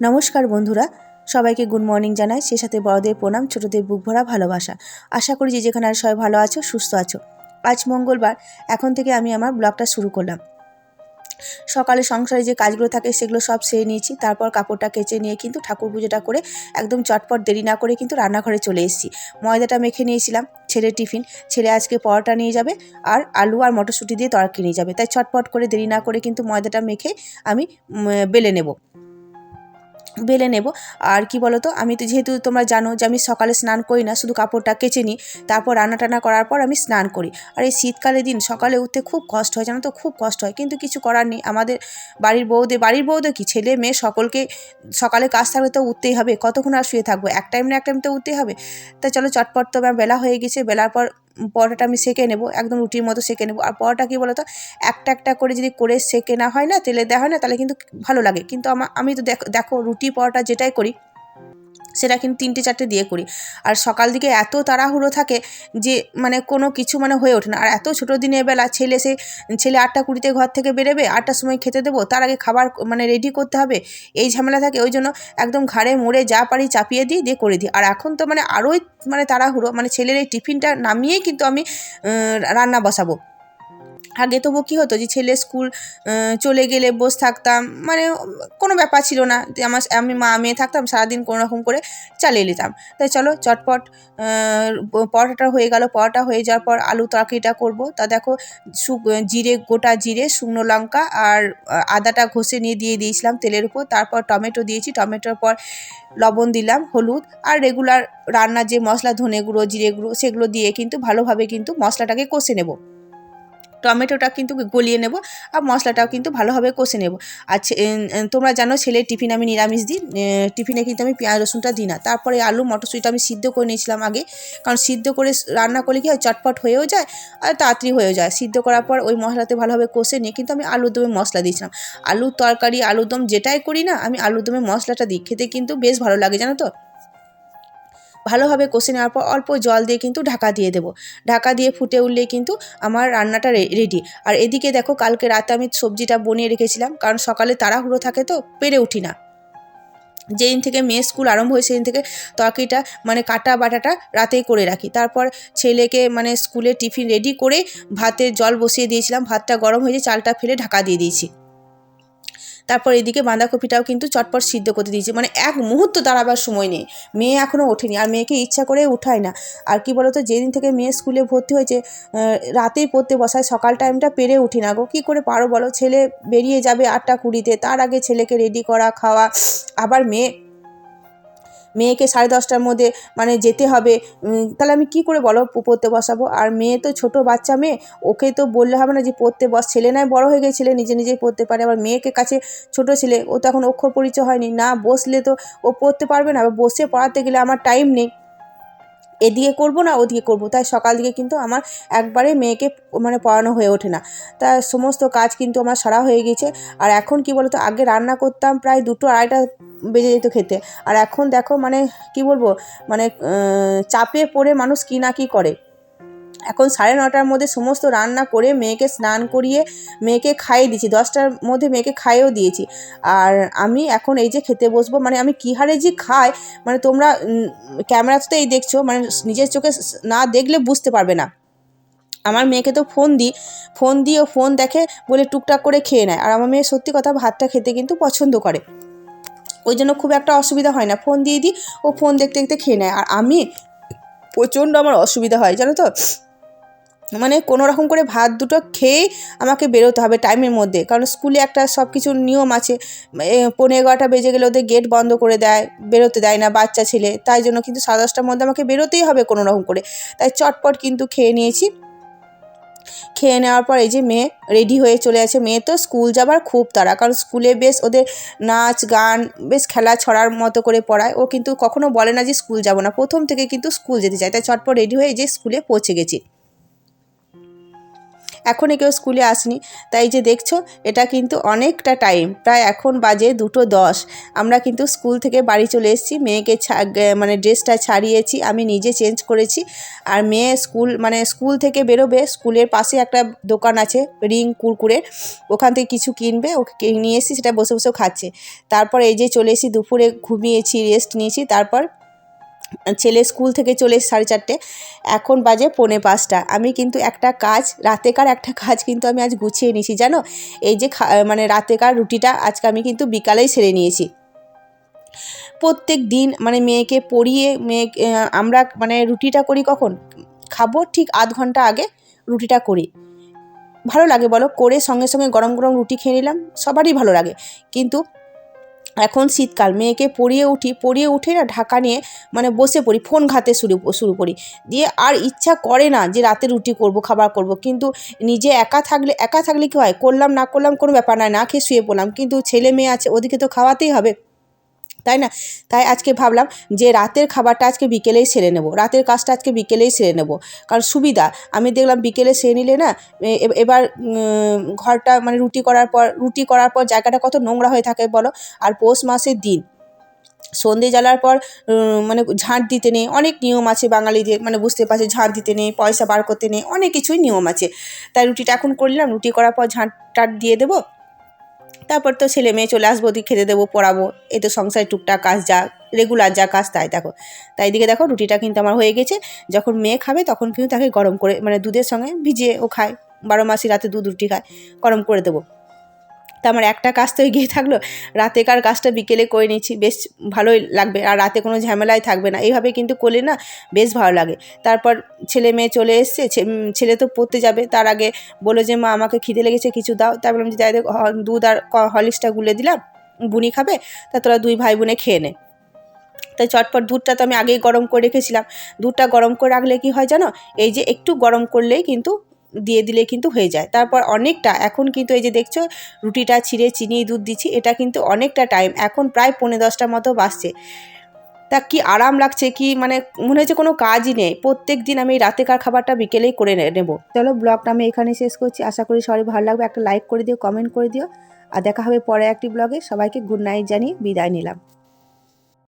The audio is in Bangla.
নমস্কার বন্ধুরা, সবাইকে গুড মর্নিং জানাই। সে সাথে বড়দের প্রণাম, ছোটদের বুক ভরা ভালোবাসা। আশা করি যে যেখানে আর সবাই ভালো আছো, সুস্থ আছো। আজ মঙ্গলবার, এখন থেকে আমি আমার ব্লগটা শুরু করলাম। সকালে সংসারে যে কাজগুলো থাকে সেগুলো সব সেরে নিয়েছি। তারপর কাপড়টা কেচে নিয়ে কিন্তু ঠাকুর পুজোটা করে একদম চটপট দেরি না করে কিন্তু রান্নাঘরে চলে এসেছি। ময়দাটা মেখে নিয়েছিলাম, ছেলে টিফিন। ছেলে আজকে পরোটা নিয়ে যাবে আর আলু আর মটরশুঁটি দিয়ে তরকারি নিয়ে যাবে। তাই চটপট করে দেরি না করে কিন্তু ময়দাটা মেখে আমি বেলে নেব। বেলে নেব। আর কি বলো তো আমি তো যেহেতু তোমরা জানো যে আমি সকালে স্নান করি না, শুধু কাপড়টা কেচে নিই, তারপর রান্না টান্না করার পর আমি স্নান করি। আর এই শীতকালের দিন সকালে উঠতে খুব কষ্ট হয়, জানো তো, খুব কষ্ট হয়। কিন্তু কিছু করার নেই, আমাদের বাড়ির বউদের বাড়ির বউদের কি, ছেলে মেয়ে সকলকে সকালে কাজ থাকলে তো উঠতেই হবে, কতক্ষণ আর শুয়ে থাকব? এক টাইম না এক টাইম তো উঠতেই হবে? তাই চলো চটপট তো বেলা হয়ে গেছে, বেলার পর পরোটাটা আমি সেঁকে নেব, একদম রুটির মতো সেঁকে নেব। আর পরোটা কী বলতো? একটা একটা করে যদি করে সেঁকে না হয় না, তেলে দেওয়া হয় না, তাহলে কিন্তু ভালো লাগে। কিন্তু আমার আমি তো দেখো দেখো, রুটি পরোটা যেটাই করি সেটা কিন্তু তিনটে চারটে দিয়ে করি। আর সকাল দিকে এত তাড়াহুড়ো থাকে যে মানে কোনো কিছু মানে হয়ে ওঠে না। আর এত ছোটো দিনের বেলা ছেলে সে, ছেলে আটটা কুড়িতে ঘর থেকে বেরোবে, আটটার সময় খেতে দেবো, তার আগে খাবার মানে রেডি করতে হবে, এই ঝামেলা থাকে, ওই জন্য একদম ঘাড়ে মোড়ে যা পারি চাপিয়ে দিই, দিয়ে করে দিই। আর এখন তো মানে আরোই মানে তাড়াহুড়ো মানে ছেলের এই টিফিনটা নামিয়েই কিন্তু আমি রান্না বসাবো। আগে তবু কী হতো যে ছেলে স্কুল চলে গেলে বসে থাকতাম মানে কোনো ব্যাপার ছিল না। যে আমার আমি মা, মেয়ে থাকতাম, সারাদিন কোনো রকম করে চালিয়ে নিতাম। তাই চলো, চটপট পরোটাটা হয়ে গেল। পরোটা হয়ে যাওয়ার পর আলু তরকারিটা করব। তা দেখো জিরে, গোটা জিরে, শুকনো লঙ্কা আর আদাটা ঘষে নিয়ে দিয়ে দিয়েছিলাম তেলের উপর। তারপর টমেটো দিয়েছি। টমেটোর পর লবণ দিলাম, হলুদ আর রেগুলার রান্নার যে মশলা, ধনে গুঁড়ো, জিরে গুঁড়ো, সেগুলো দিয়ে কিন্তু ভালোভাবে কিন্তু মশলাটাকে কষে নেব। টমেটোটা কিন্তু গলিয়ে নেব আর মশলাটাও কিন্তু ভালোভাবে কষে নেব। আর তোমরা জানো ছেলের টিফিন আমি নিরামিষ দিই টিফিনে কিন্তু আমি পেঁয়াজ রসুনটা দিই না। তারপরে আলু, মটরশুঁটিটা আমি সিদ্ধ করে নিয়েছিলাম আগে, কারণ সিদ্ধ করে রান্না করলে কি হয়, চটপট হয়েও যায় আর তাড়াতাড়ি হয়েও যায়। সিদ্ধ করার পর ওই মশলাতে ভালোভাবে কষে নিয়ে কিন্তু আমি আলুর দমে মশলা দিয়েছিলাম। আলুর তরকারি, আলুর দম যেটাই করি না, আমি আলুর দমে মশলাটা দিই। খেতে কিন্তু বেশ ভালো লাগে, জানো তো? ভালোভাবে কষে নেওয়ার পর অল্প জল দিয়ে কিন্তু ঢাকা দিয়ে দেবো। ঢাকা দিয়ে ফুটে উঠলেই কিন্তু আমার রান্নাটা রেডি আর এদিকে দেখো, কালকে রাতে আমি সবজিটা বনিয়ে রেখেছিলাম, কারণ সকালে তাড়াহুড়ো থাকে তো, পেরে উঠি না। যেদিন থেকে মেয়ে স্কুল আরম্ভ হয়, সেদিন থেকে তরকারিটা মানে কাটা বাটাটা রাতেই করে রাখি। তারপর ছেলেকে মানে স্কুলে টিফিন রেডি করে ভাতে জল বসিয়ে দিয়েছিলাম, ভাতটা গরম হয়েছে চালটা ফেলে ঢাকা দিয়ে দিয়েছি। তারপর এদিকে বাঁধাকপিটাও কিন্তু চটপট সিদ্ধ করতে দিয়েছি। মানে এক মুহূর্ত দাঁড়াবার সময় নেই। মেয়ে এখনও ওঠেনি। আর মেয়েকে ইচ্ছা করে উঠায় না। আর কি বলতো, যেদিন থেকে মেয়ে স্কুলে ভর্তি হয়েছে রাতেই পড়তে বসায়, সকাল টাইমটা পেরে উঠি না গো। কী করে পারো বলো? ছেলে বেরিয়ে যাবে আটটা কুড়িতে। তার আগে ছেলেকে রেডি করা, খাওয়া। আবার মেয়ে মেয়েকে সাড়ে দশটার মধ্যে মানে যেতে হবে। তাহলে আমি কি করে বলো পড়তে বসাবো? আর মেয়ে তো ছোট বাচ্চা মেয়ে, ওকে তো বললে হবে না যে পড়তে বস। ছেলে নয়, বড় হয়ে গেছে নিজে নিজেই পড়তে পারে। আবার মেয়েকে কাছে ছোট ছেলে, ও তো এখন অক্ষর পরিচয় হয়নি। না, বসলে তো ও পড়তে পারবে না। বসে পড়াতে গেলে আমার টাইম নেই। এদিকে করব না ওদিকে করব। তাই সকাল দিকে কিন্তু আমার একবারে মেয়েকে মানে পড়ানো হয়ে ওঠে না। তা সমস্ত কাজ কিন্তু আমার সারা হয়ে গেছে আর এখন কি বলতো, আগে রান্না করতাম প্রায় দুটো আড়াইটা বেজে যেত খেতে। আর এখন দেখো মানে কি বলব মানে চাপে পড়ে মানুষ কী না কী করে। এখন সাড়ে নটার মধ্যে সমস্ত রান্না করে মেয়েকে স্নান করিয়ে মেয়েকে খাইয়ে দিয়েছি। দশটার মধ্যে মেয়েকে খাইয়েও দিয়েছি। আর আমি এখন এই যে খেতে বসবো মানে আমি কী হারে যে খাই মানে তোমরা ক্যামেরাতেই দেখছ মানে নিজের চোখে না দেখলে বুঝতে পারবে না। আমার মেয়েকে তো ফোন দিই, ফোন দিয়ে ও ফোন দেখে বলে টুকটাক করে খেয়ে নেয়। আর আমার মেয়ে সত্যি কথা ভাতটা খেতে কিন্তু পছন্দ করে। ওই জন্য খুব একটা অসুবিধা হয় না। ফোন দিয়ে দিই, ও ফোন দেখতে দেখতে খেয়ে নেয়। আর আমি প্রচণ্ড আমার অসুবিধা হয়, জানো তো? মানে কোনো রকম করে ভাত দুটো খেয়েই আমাকে বেরোতে হবে টাইমের মধ্যে। কারণ স্কুলে একটা সব কিছু নিয়ম আছে। পনেরো এগারোটা বেজে গেলে ওদের গেট বন্ধ করে দেয়, বেরোতে দেয় না বাচ্চা ছেলে। তাই জন্য কিন্তু সাড়ে দশটার মধ্যে আমাকে বেরোতেই হবে কোনো রকম করে। তাই চটপট কিন্তু খেয়ে নিয়েছি। খেয়ে নেওয়ার পর এই যে মেয়ে রেডি হয়ে চলে আছে মেয়ে তো স্কুল যাবার খুব তাড়া। কারণ স্কুলে বেশ ওদের নাচ, গান, বেশ খেলা ছড়ার মতো করে পড়ায়। ও কিন্তু কখনো বলে না যে স্কুল যাব না। প্রথম থেকে কিন্তু স্কুল যেতে চায়। তাই চটপট রেডি হয়ে যে স্কুলে পৌঁছে গেছি। এখনই কেউ স্কুলে আসনি। তাই যে দেখছ, এটা কিন্তু অনেকটা টাইম প্রায় এখন বাজে দুটো দশ। আমরা কিন্তু স্কুল থেকে বাড়ি চলে এসেছি, মেয়েকে মানে ড্রেসটা ছাড়িয়েছি, আমি নিজে চেঞ্জ করেছি। আর মেয়ে স্কুল মানে স্কুল থেকে বেরোবে, স্কুলের পাশে একটা দোকান আছে, রিং কুরকুরে ওখান থেকে কিছু কিনবে, ওকে নিয়ে এসেছি সেটা বসে বসেও খাচ্ছে। তারপর এই যে চলে এসেছি, দুপুরে ঘুমিয়েছি রেস্ট নিয়েছি, তারপর ছেলে স্কুল থেকে চলে সাড়ে চারটে। এখন বাজে পৌনে পাঁচটা। আমি কিন্তু একটা কাজ, রাতেকার একটা কাজ কিন্তু আমি আজ গুছিয়ে নিয়েছি, জানো? এই যে মানে রাতেকার রুটিটা আজকে আমি কিন্তু বিকালেই সেরে নিয়েছি। প্রত্যেক দিন মানে মেয়েকে পড়িয়ে মেয়ে আমরা মানে রুটিটা করি কখন? খাব ঠিক আধ ঘণ্টা আগে রুটিটা করি। ভালো লাগে বলো? করে সঙ্গে সঙ্গে গরম গরম রুটি খেয়ে নিলাম, সবারই ভালো লাগে। কিন্তু এখন শীতকাল, মেয়েকে পড়িয়ে উঠি, পড়িয়ে উঠে না ঢাকা নিয়ে মানে বসে পড়ি, ফোন ঘাতে শুরু শুরু করি। দিয়ে আর ইচ্ছা করে না যে রাতে রুটি করব, খাবার করব। কিন্তু নিজে একা থাকলে একা থাকলে কী হয়? করলাম, না করলাম কোনো ব্যাপার নয়, না খেয়ে শুয়ে পড়লাম। কিন্তু ছেলে মেয়ে আছে, ওদিকে তো খাওয়াতেই হবে। তাই না? তাই আজকে ভাবলাম যে রাতের খাবারটা আজকে বিকেলেই সেরে নেব। রাতের কাজটা আজকে বিকেলেই সেরে নেব। কারণ সুবিধা, আমি দেখলাম বিকেলে সেরে নিলে না এবার ঘরটা মানে রুটি করার পর, রুটি করার পর জায়গাটা কত নোংরা হয়ে থাকে বলো? আর পৌষ মাসের দিন, সন্ধে জ্বালার পর মানে ঝাঁট দিতে নেই, অনেক নিয়ম আছে বাঙালিদের মানে বুঝতে পারছে, ঝাঁট দিতে নেই, পয়সা বার করতে নেই, অনেক কিছুই নিয়ম আছে। তাই রুটিটা এখন করলাম, রুটি করার পর ঝাঁট টাট দিয়ে দেবো তারপর তো ছেলে মেয়ে চলে আসব দিয়ে খেতে দেবো, পড়াবো। এই তো সংসারে টুকটাক কাজ যা রেগুলার যা কাজ তাই দেখো। তাই দিকে দেখো রুটিটা কিন্তু আমার হয়ে গেছে। যখন মেয়ে খাবে তখন কিন্তু তাকে গরম করে মানে দুধের সঙ্গে ভিজিয়ে ও খায়। বারো মাসি রাতে দুধ রুটি খায়, গরম করে দেবো। তা আমার একটা কাজ তো এগিয়ে থাকল রাতেকার কাজটা বিকেলে করে নিচ্ছি, বেশ ভালোই লাগবে, আর রাতে কোনো ঝামেলাই থাকবে না। এইভাবে কিন্তু করলে না বেশ ভালো লাগে। তারপর ছেলে মেয়ে চলে এসছে ছেলে তো পড়তে যাবে, তার আগে বলো যে, মা, আমাকে খিদে লেগেছে, কিছু দাও। যে, যাই দেখ দুধ আর হরলিক্সটা গুলে দিলাম, বুনি খাবে, তা তোরা দুই ভাই বোনে খেয়ে নে। তাই চটপট দুধটা তো আমি আগেই গরম করে রেখেছিলাম। দুধটা গরম করে রাখলে কি হয় জানো, এই যে একটু গরম করলেই কিন্তু দিয়ে দিলে কিন্তু হয়ে যায়। তারপর অনেকটা, এখন কিন্তু এই যে দেখছ, রুটিটা ছিঁড়ে চিনি দুধ দিচ্ছি, এটা কিন্তু অনেকটা টাইম এখন প্রায় পৌনে দশটার মতো বাজছে। তা কি আরাম লাগছে কি মানে মনে হচ্ছে কোনো কাজই নেই। প্রত্যেক দিন আমি রাতেকার খাবারটা বিকেলেই করে নেব। চলো ব্লগটা আমি এখানে শেষ করছি। আশা করি সবাই ভালো লাগবে। একটা লাইক করে দিও কমেন্ট করে দিও। আর দেখা হবে পরে একটি ব্লগে। সবাইকে গুড নাইট জানিয়ে বিদায় নিলাম।